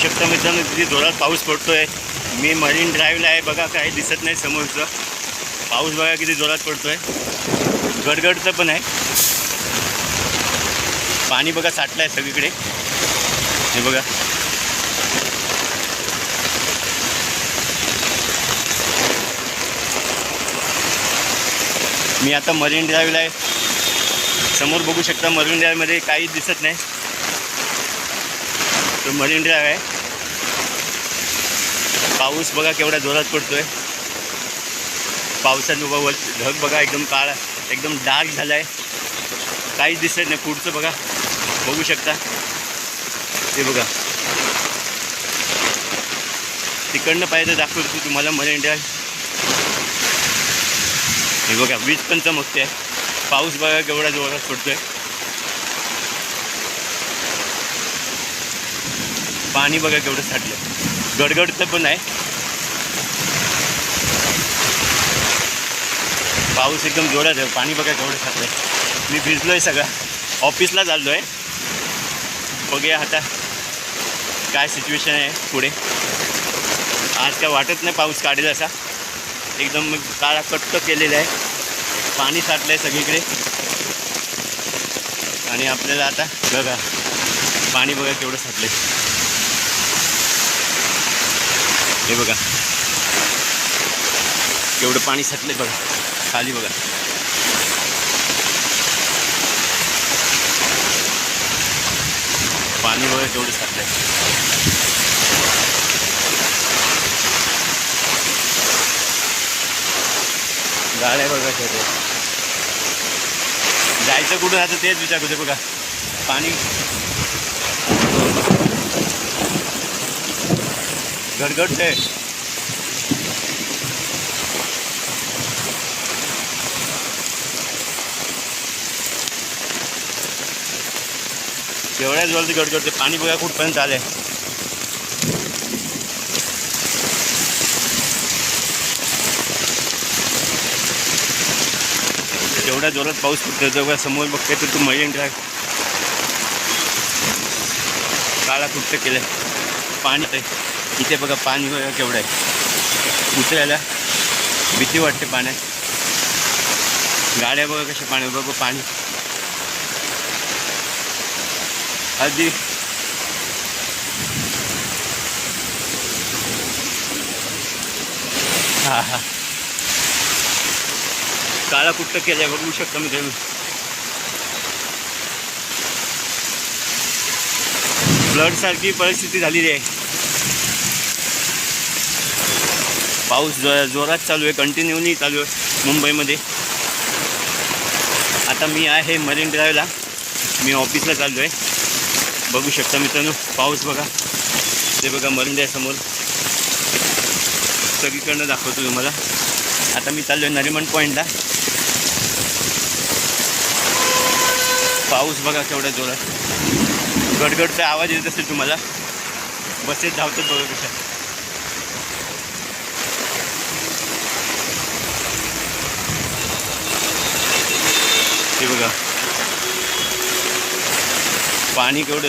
शकता मित्रांनो किती जोरात पाऊस पडतोय. मी मरीन ड्राईव्हला आहे बघा काही दिसत नाही समोरचं. पाऊस बघा किती जोरात पडतोय. गडगडचं पण आहे. पाणी बघा साठलं आहे सगळीकडे. हे बघा. मी आता मरीन ड्राईव्हला आहे. समोर बघू शकता मरीन ड्राईव्हमध्ये काहीच दिसत नाही. तो मरीन ड्राईव्ह आहे. पाऊस बघा केवढा जोरात पडतोय. पावसानं बघा ढग बघा एकदम काळा एकदम डार्क झाला आहे काहीच दिसत नाही पुढचं बघा. बघू शकता. ते बघा. तिकडनं पाहिजे दाखवतो तुम्हाला मरीन इंडिया. हे बघा वीज पण चमकते. आहे पाऊस बघा केवढा जोरात पडतोय. पाणी बघा केवढं साठलं गडगडतं पण आहे. पाऊस एकदम जोरात आहे. पाणी बघा केवढं साठलं आहे मी भिजलो आहे सगळा. ऑफिसला चाललो आहे बघूया आता काय सिच्युएशन आहे पुढे. आज काय वाटत नाही पाऊस काढेल असा. एकदम काळा कट्ट केलेला आहे. पाणी साठलं आहे सगळीकडे. आणि आपल्याला आता बघा. पाणी बघा केवढं साठलं आहे हे बघा. एवढं पाणी साठलंय बघा. खाली बघा. पाणी बघा केवढं साठलंय. गाड्या बघा केवढे जायचं कुठं राहतं तेच विचारतो होते बघा. पाणी गडगडतंय एवढ्या जोरात गडगडते पाणी बघा कुठपर्यंत आले एवढ्या जोरात पाऊस पडतो जवळ समोर बघते तर तू मैन ड्राय काळा कुठं केले पाणी आहे. इथे बघा पाणी केवढं आहे. उतरायला भीती वाटते पाण्यात. गाड्या बघा कशा पाणी बघा पाणी. आधी हा हा. काळा कुट्ट आहे बघू शकता मी तुम्ही. ब्लडसारखी परिस्थिती झालेली आहे. पाऊस जो जोरात चालू आहे कंटिन्यूनी चालू आहे मुंबईमध्ये. आता मी आहे मरीन ड्राईव्हला. मी ऑफिसला चाललो आहे बघू शकता मित्रांनो पाऊस बघा. ते बघा मरीन ड्राईव्हसमोर सगळीकडनं दाखवतो तुम्हाला. आता मी चाललो आहे नरिमन पॉईंटला पाऊस बघा केवढ्या जोरात. गडगडचा आवाज येत असेल तुम्हाला. बसेस धावतात बघा कशा ते बघा पाणी केवढं